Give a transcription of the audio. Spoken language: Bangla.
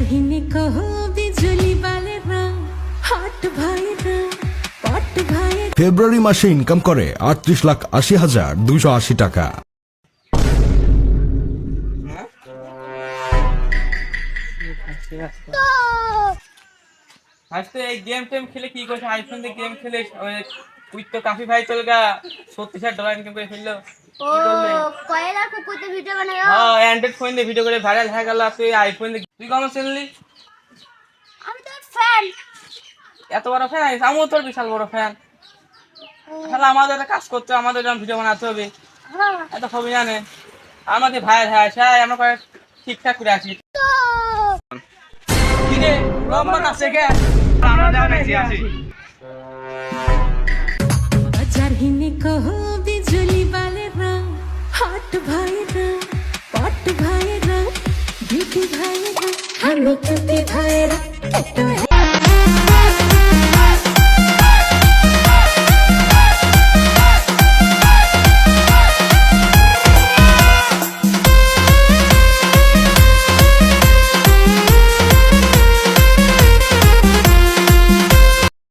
কহ বিজুলি ভাই ফেব্রুয়ারি মাসে ইনকাম করে আটত্রিশ লাখ আশি হাজার দুইশো আশি টাকা। আজকে এই গেম টেম খেলে কি করছে? আইফোন দিয়ে গেম খেলে ওই তো কাফি ভাই চলগা সত্যি হাজার ডলার ইনকাম করে ফেলল। ও কয়লা কুকুরতে ভিডিও বানায় হ্যাঁ অ্যান্ড্রয়েড ফোন দিয়ে ভিডিও করে ভাইরাল হয়ে গেল তুই আইফোন দিয়ে তুই কেমন চিনলি আমি তোর ফ্যান এত বড় ফ্যান আমিও তোর বিশাল বড় ফ্যান তাহলে আমাদের একটা কাজ করতে হবে, আমাদের ভিডিও বানাতে হবে। হ্যাঁ। এত সবই জানে আমাদের ভাই ভাই আসে আমরা কয়েক ঠিকঠাক করে আসি কিরে রহমান আছে কে? আমরা যাও আসি পট ভাইরা পট ভাইরা দিদি ভাইরা আমি চুতি ভাইরা